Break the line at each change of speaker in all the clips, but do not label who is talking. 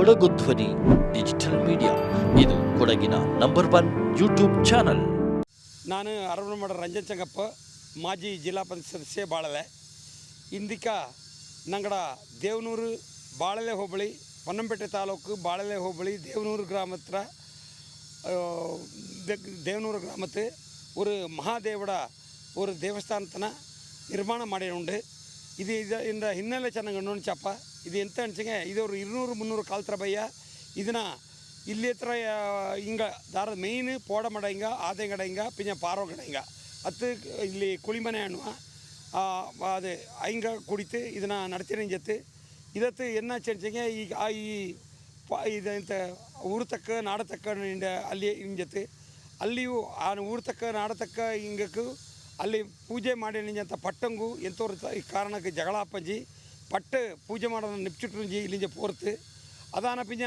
ಕೊಡಗು ಧ್ವನಿ digital media ಇದು ಕೊಡಗಿನ ನಂಬರ್ ಒನ್ ಯೂಟ್ಯೂಬ್ ಚಾನಲ್
ನಾನು ಅರವಣಮಡ ರಂಜನ್ ಚಂಗಪ್ಪ ಮಾಜಿ ಜಿಲ್ಲಾ ಪಂಚಾಯತ್ ಸದಸ್ಯ ಬಾಳಲೆ ಇಂದಿಕ ನಂಗಡ ದೇವನೂರು ಬಾಳಲೆ ಹೋಬಳಿ ಪೊನ್ನಂಪೇಟೆ ತಾಲೂಕು ಬಾಳಲೆ ಹೋಬಳಿ ದೇವನೂರು ಗ್ರಾಮ ಹತ್ರ ಆ, தெக்- தேவனூர் கிராமத்து ஒரு மகாதேவோட ஒரு தேவஸ்தானத்தின நிர்மாணம் ಮಾಡಿ ಉಂಡು ಇದು ಇದು ಇಂದ ಹಿನ್ನೆಲೆ ಚೆನ್ನಾಗಿ ನೋಡ್ಚಪ್ಪ ಇದು ಎಂತ ಅನ್ಸಿಗೆ ಇದು ஒரு இருநூறு முந்நூறு காலத்துல பைய ಇದನ್ನ ಇಲ್ಲಿ ಹತ್ರ ಹಿಂಗ ದಾರದ ಮೇಯ್ನ್ ಪೋಡ ಮಡಂಗ ಆದೆಂಗಡೆಂಗ ಪಿಂಜ ಪಾರೋ ಕಡೆಂಗ ಅತ್ತು ಇಲ್ಲಿ ಕುಳಿಮನೆ ಅನ್ನುವ ಅದು ಹಿಂಗ ಕುಡಿತು ಇದನ್ನ ನಡ್ತೀನಿ ಜೊತೆ ಇದತ್ತು ಎನ್ನ ಚೆನ್ಸಿಗೆ ಈಗ ಆ ಈ ಪ- ಇದು ಇಂಥ ಊರು ತಕ್ಕ ನಾಡ ತಕ್ಕ ನಿಂಡ ಅಲ್ಲಿ ಇಂಜತ್ತು ಅಲ್ಲಿಯೂ ಆ ಊರು ತಕ್ಕ ನಾಡ ತಕ್ಕ ಹಿಂಗಕ್ಕೂ ಅಲ್ಲಿ ಪೂಜೆ ಮಾಡಿ ನಿಂಜಂತ ಪಟ್ಟಂಗು ಎಂಥವ್ರ ತ- ಈ ಕಾರಣಕ್ಕೆ ಜಗಳ ಅಪ್ಪಂಜಿ ಪಟ್ಟು ಪೂಜೆ ಮಾಡೋದು ನಿಪ್ಚಿಟ್ರುಂಜಿ ಇಲ್ಲಿಂಜ ಪೋರ್ತು ಅದಾನ ಪಿಂಜ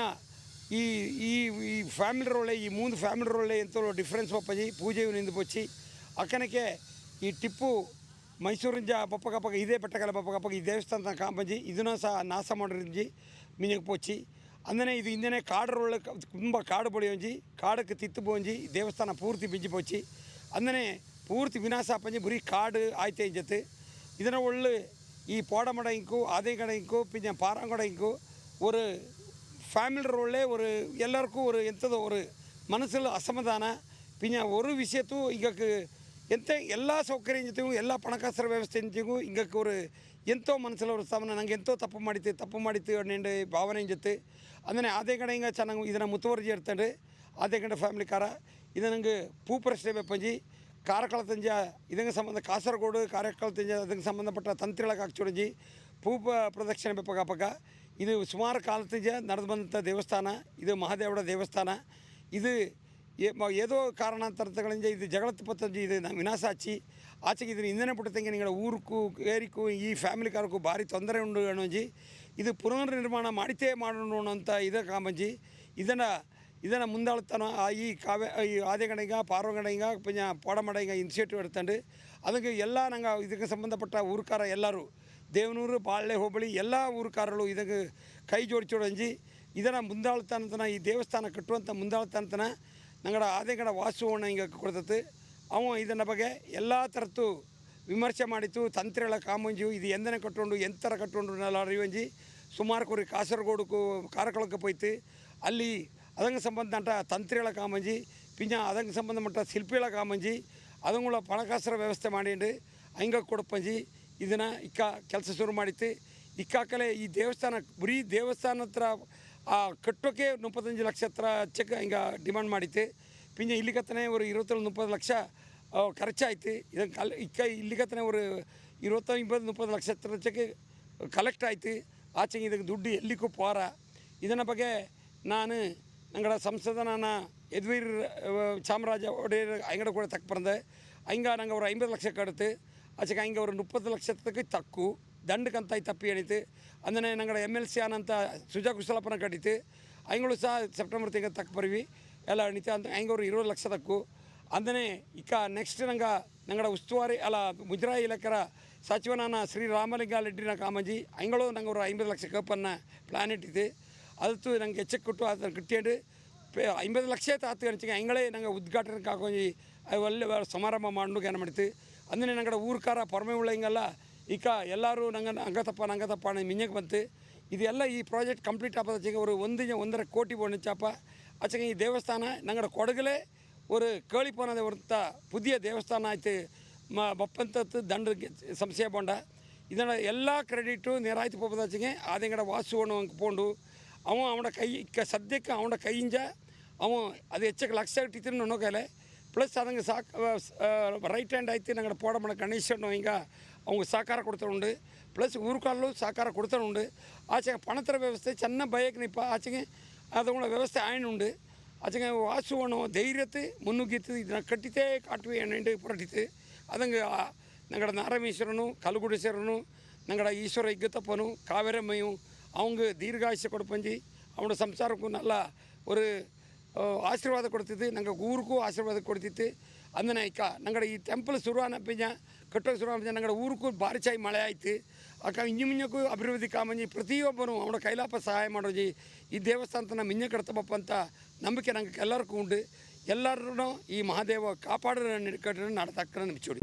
ಈ ಈ ಈ ಫ್ಯಾಮಿಲಿ ರೋಳೆ ಈ ಮೂಂದು ಫ್ಯಾಮಿಲಿ ರೋಳೆ ಎಂತ ಡಿಫ್ರೆನ್ಸ್ ಒಪ್ಪಂಜಿ ಪೂಜೆ ನಿಂದು ಪೊಚ್ಚಿ ಅಕ್ಕನಕ್ಕೆ ಈ ಟಿಪ್ಪು ಮೈಸೂರಿಂಜ ಪಪ್ಪ ಕಪ್ಪಗ ಇದೇ ಪೆಟ್ಟಕಲ ಪಪ್ಪ ಕಪ್ಪಗ ಈ ದೇವಸ್ಥಾನ ಕಾಂಪಂಜಿ ಇದನ್ನ ಸಹ ನಾಶ ಮಾಡಿರಿಂಜಿ ಮಿಂಜಕ್ಕೆ ಪೊಚ್ಚಿ ಅಂದನೆ ಇದು ಹಿಂದೆನೆ ಕಾಡು ರೋಳ ತುಂಬ ಕಾಡು ಬಳಿಯೊಂಜಿ ಕಾಡಕ್ಕೆ ತಿತ್ತು ಬೋಂಜಿ ದೇವಸ್ಥಾನ ಪೂರ್ತಿ ಬಿಂಜಿ ಪೊಚ್ಚಿ ಅಂದನೆ ಪೂರ್ತಿ ವಿನಾಶ ಪಂಜಿ ಬರೀ ಕಾಡು ಆಯ್ತೆ ಜೊತೆ ಇದನ್ನ ಒಳ್ಳೆ ಈ போடமட இங்கு அதே கடைக்கு பின்ன பாறாங்கடை இங்கு ஒரு ஃபேமிலி ரோல்லே ஒரு எல்லாருக்கும் ஒரு ಎಂಥದೋ ஒரு ಮನಸ್ಸಲ್ಲಿ ಅಸಮಾಧಾನ ಪಿನ್ನ ஒரு ವಿಷಯತ್ತು ಹಿಂಗಕ್ಕೆ ಎಂತ ಎಲ್ಲ ಸೌಕರ್ಯ ಜೊತೆಗೂ ಎಲ್ಲ ಪಣಕಾಸರ ವ್ಯವಸ್ಥೆ ಜೊತೆಗೂ ಹಿಂಗಕ್ಕೆ ஒரு ಎಂತೋ ಮನಸ್ಸಲ್ಲಿ ஒரு ಸಮಾನ ನಂಗೆ ಎಂತೋ ತಪ್ಪು ಮಾಡಿತ್ತು ತಪ್ಪು ಮಾಡಿತ್ತು ಅನ್ನೆಂಡು ಭಾವನೆ ಜೊತೆ ಅಂದರೆ ಅದೇ ಕಡೆ ಹಿಂಗೆ ಚೆನ್ನಾಗಿ ಇದನ್ನು ಮುತುವರ್ಜಿ ಇರ್ತಾನೆ ಅದೇ ಕಡೆ ಫ್ಯಾಮಿಲಿ ಕಾರ ಇದು ನಂಗೆ ಪೂ ಪ್ರಶ್ನೆ ಬೆಪ್ಪಂಜಿ ಕಾರಕಳ ತಂಜ ಇದಕ್ಕೆ ಸಂಬಂಧ ಕಾಸರಗೋಡು ಕಾರಕಳ ತಂಜ ಅದಕ್ಕೆ ಸಂಬಂಧಪಟ್ಟ ತಂತ್ರಗಳ ಕಾಕ್ಚೊಡಂಜಿ ಪೂಪ ಪ್ರದಕ್ಷಿಣೆ ಬೆಪ್ಪಗ ಪಕ್ಕ ಇದು ಸುಮಾರು ಕಾಲದಿಂದ ನಡೆದು ಬಂದಂಥ ದೇವಸ್ಥಾನ. ಇದು ಮಹಾದೇವರ ದೇವಸ್ಥಾನ. ಇದು ಏದೋ ಕಾರಣಾಂತರಗಳಿಂದ ಇದು ಜಗತ್ತು ಪತ್ತಂಜಿ, ಇದು ನಮ್ಮ ವಿನಾಶ ಹಚ್ಚಿ ಆಚೆಗೆ ಇದನ್ನು ಇಂಧನ ಪುಟ್ಟದಂಗೆ ನಿಂಗಳ ಊರಿಗೂ ಏರಿಕೂ ಈ ಫ್ಯಾಮಿಲಿ ಕಾರಕ್ಕೂ ಭಾರಿ ತೊಂದರೆ ಉಂಡು ಅಣ್ಣಂಜಿ ಇದು ಪುನರ್ ನಿರ್ಮಾಣ ಮಾಡಿತೇ ಮಾಡೋಣ ಅಂತ ಇದೇ ಕಾಮಂಜಿ ಇದನ್ನು ಇದನ್ನು ಆ ಈ ಕಾವ್ಯ, ಈ ಆದಿಗಣಿಗ ಪಾರ್ವಗಣಿಗ ಪಂಜ ಪೋಡಮಡಿಗ ಇನಿಷಿಯೇಟಿವ್ ಎಡ್ತಂಡು ಅದಕ್ಕೆ ಎಲ್ಲ ನಂಗೆ ಇದಕ್ಕೆ ಸಂಬಂಧಪಟ್ಟ ಊರುಕಾರ ಎಲ್ಲರೂ, ದೇವನೂರು ಬಾಳೆ ಹೋಬಳಿ ಎಲ್ಲ ಊರುಕಾರರು ಇದಕ್ಕೆ ಕೈ ಜೋಡಿಸೋಡಂಜಿ ಇದನ್ನು ಮುಂದಾಳ್ತಾನಂತನ, ಈ ದೇವಸ್ಥಾನ ಕಟ್ಟುವಂಥ ಮುಂದಾಳ್ತಾನಂತನ ನಂಗಡ ಆದಿಗಡ ವಾಸುವಣ್ಣ ಹಿಂಗೆ ಕೊಡ್ತೈತೆ. ಅವ ಇದನ್ನ ಬಗ್ಗೆ ಎಲ್ಲ ಥರದ್ದು ವಿಮರ್ಶೆ ಮಾಡಿತು, ತಂತ್ರಗಳ ಕಾಮಂಜು, ಇದು ಎಂದನೆ ಕಟ್ಟೊಂಡು ಎಂಥರ ಕಟ್ಟೊಂಡು ನೆಲ ಅರಿವಂಜಿ, ಸುಮಾರು ಕೂರಿ ಕಾಸರಗೋಡಕ್ಕೂ ಕಾರಕೊಳಕ್ಕೆ ಪೋಯ್ತು. ಅಲ್ಲಿ ಅದಕ್ಕೆ ಸಂಬಂಧಪಟ್ಟ ತಂತ್ರಿಗಳ ಕಾಮಂಜಿ ಪಿಂಜ ಅದಕ್ಕೆ ಸಂಬಂಧಪಟ್ಟ ಶಿಲ್ಪಿಗಳ ಕಾಮಂಜಿ ಅದಂಗಳ ಪಣಕಾಸರ ವ್ಯವಸ್ಥೆ ಮಾಡಿಂಡು ಹಂಗೆ ಕೊಡಪ್ಪಂಜಿ ಇದನ್ನು ಇಕ್ಕ ಕೆಲಸ ಶುರು ಮಾಡಿತ್ತು ಇಕ್ಕಾಕಲೆ ಈ ದೇವಸ್ಥಾನ ಬರೀ ದೇವಸ್ಥಾನ ಹತ್ರ ಆ ಕಟ್ಟೋಕೆ ಮುಪ್ಪತ್ತಂಜು ಲಕ್ಷ ಹತ್ರ ಹಚ್ಚಕ್ಕೆ ಹಿಂಗೆ ಡಿಮಾಂಡ್ ಮಾಡಿತ್ತು ಪಿಂಜ ಇಲ್ಲಿಗತ್ತನೆ ஒரு இருபத்தேழு முப்பது லட்சம் அஹ், ಖರ್ಚಾಯ್ತು ಇದನ್ನು ಕಲ್ ಇಕ್ಕ ಇಲ್ಲಿಗತ್ತನೆ ஒரு இருபத்தொம்பது முப்பது ಲಕ್ಷಕ್ಕೆ ಕಲೆಕ್ಟ್ ಆಯ್ತು ಆಚೆಗೆ ಇದಕ್ಕೆ ದುಡ್ಡು ಎಲ್ಲಿಗೂ ಪೋರ ಇದನ್ನ ಬಗ್ಗೆ ನಾನು ನಂಗಡ ಸಂಸದನ ಯದ್ವೀರ್ ಚಾಮರಾಜ ಒಡೆಯರ್ ಅಂಗಡ ಕೂಡ ತಕ್ಕ ಬಂದೆ ಹಂಗೆ ನಂಗೆ ಅವ್ರು ಐಂಬತ್ತು ಲಕ್ಷಕ್ಕೆ ಕಡಿತು ಆಚೆಗೆ ಹಂಗೆ ಅವರು ಮುಪ್ಪತ್ತು ಲಕ್ಷಕ್ಕೆ ತಕ್ಕು ದಂಡಕ್ಕಂತ ತಪ್ಪಿ ಹೇಳಿತು ಅಂದರೆ ನಂಗಡ ಎಮ್ ಎಲ್ ಸಿ ಆನಂತ ಸುಜಾ ಕುಶಲಪ್ಪನ ಕಡಿತು ಅಂಗಳು ಸಹ ಸೆಪ್ಟೆಂಬರ್ ತಿಂಗಳು ತಕ್ಕ ಬರ್ವಿ ಎಲ್ಲ ಅಣಿತು ಅಂತ ಹಂಗೆ ಅವರು ಇರೋ ಲಕ್ಷ ತಕ್ಕು ಅಂದನೇ ಇಕ್ಕ ನೆಕ್ಸ್ಟ್ ನಂಗೆ ನಂಗಡ ಉಸ್ತುವಾರಿ ಅಲ್ಲ ಮುಜರಾಯಿ ಇಲಾಖೆರ ಸಚಿವನಾನ ಶ್ರೀ ರಾಮಲಿಂಗಾರೆಡ್ಡಿನ ಕಾಮಂಜಿ ಅಂಗಳು ನಂಗೆ ಅವರು ಐಂಬತ್ತು ಲಕ್ಷ ಕಪ್ಪನ್ನು ಪ್ಲಾನ್ ಇಟ್ಟಿತ್ತು ಅದತ್ತು ನಂಗೆ ಎಚ್ಚಕ್ಕೆ ಕೊಟ್ಟು ಅದನ್ನು ಕಿಟ್ಟಿಯಂಡು ಪೇ ಐಂಬತ್ತು ಲಕ್ಷ ತಾತು ಅನ್ಸಿಗೆ ಅಂಗಳೇ ನಂಗೆ ಉದ್ಘಾಟನೆಗೆ ಹಾಕೊಂಜಿ ಅದು ಒಳ್ಳೆ ವ- ಸಮಾರಂಭ ಮಾಡು ಏನ ಮಾಡಿತು ಅಂದರೆ ನಂಗಡ ಊರ್ಕಾರ ಪೊರಮೆ ಉಳ್ಳ ಹಿಂಗೆಲ್ಲ ಈಗ ಎಲ್ಲರೂ ನಂಗೆ ಅಂಗತಪ್ಪ ನಂಗತಪ್ಪ ಅನ್ನೋ ಮಿಂಜಕ್ಕೆ ಬಂತು ಇದೆಲ್ಲ ಈ ಪ್ರಾಜೆಕ್ಟ್ ಕಂಪ್ಲೀಟ್ ಆಪದಚ್ಚಿಗೆ ஒரு ಒಂದು ಒಂದರ ಕೋಟಿ ಚಾಪ ಆಚೆಗೆ ಈ ದೇವಸ್ಥಾನ ನಂಗಡ ಕೊಡಗಲೇ ஒரு கேளிப்பானதை ஒருத்த புதிய தேவஸ்தானம் ஆயிட்டு ம பப்பந்தத்து தண்டு ಸಂಶಯ ಬಂಡ ಇದನ್ನ ಎಲ್ಲ ಕ್ರೆಡಿಟು ನೇರಾಯ್ತು ಪೋಪದಾಚಿಗೆ ಆದಂಗಡ ವಾಸುವನು ಅಂಕ ಪೋಂಡು അവൻ അവിടെ കൈ സദ്യക്ക് അവൻ്റെ കൈയിഞ്ച அவன் அது எச்சக்கு ലക്സായിട്ട് ഇത്തിരി നോക്കാലേ ப்ளஸ் அதுங்க சா ரைட் ஹேண்ட் ஆயிடுத்து நாங்கள் போடமான கணேஷன் வைங்க அவங்க சாக்கார கொடுத்தனுண்டு ப்ளஸ் ஊருக்காலும் சாக்கார கொடுத்தனுண்டு ஆச்சுங்க பணத்திற விவசாய சின்ன பயக்கு நிற்பா ஆச்சுங்க அதோட விவசாய ஆயினுண்டு ஆச்சுங்க வாசுவனம் தைரியத்து முன்னுக்கித்து நான் கட்டித்தே காட்டுவேன்ட்டு புரட்டித்து. அதுங்க நங்களோட நாரமீஸ்வரனும் கலுகுடீஸ்வரனும் நங்களோட ஈஸ்வர யுத்தப்பனும் காவேரம்மையும் அவங்க தீர்காயுஷ கொடுப்பஞ்சி ಅವನ ಸಂಸಾರಕ್ಕೂ ನಲ್ಲ ಒಂದು ಆಶೀರ್ವಾದ ಕೊಡ್ತಿತ್ತು ನಂಗೆ ಊರಿಗೂ ಆಶೀರ್ವಾದ ಕೊಡ್ತಿತ್ತು ಅಂದನ ಈಗ ನಂಗಡೆ ಈ ಟೆಂಪಲ್ ಶುರುವಾನ ಪಿಂಜ ಕಟ್ಟೋಕೆ ಶುರುವಾನ ನಂಗಡೆ ಊರಿಗೂ ಭಾರಿ ಚಾಯಿ ಮಳೆ ಆಯ್ತು ಅಕ್ಕ ಇಂಜು ಮಿಂಜಕ್ಕೂ ಅಭಿವೃದ್ಧಿ ಕಾಮಂಜಿ ಪ್ರತಿಯೊಬ್ಬರು ಅವನ ಕೈಲಾಪ ಸಹಾಯ ಮಾಡೋಜಿ ಈ ದೇವಸ್ಥಾನ ಮಿಂಜ ಕಡ್ತಬಪ್ಪ ಅಂತ ನಂಬಿಕೆ ನಂಗೆ ಎಲ್ಲರಿಗೂ ಉಂಡು ಎಲ್ಲರೂ ಈ ಮಹಾದೇವ ಕಾಪಾಡೋ ನಡ್ಕಟ್ರೆ ನಡ್ತಾಕ್ರೆ ನಂಬಿಚೋಡಿ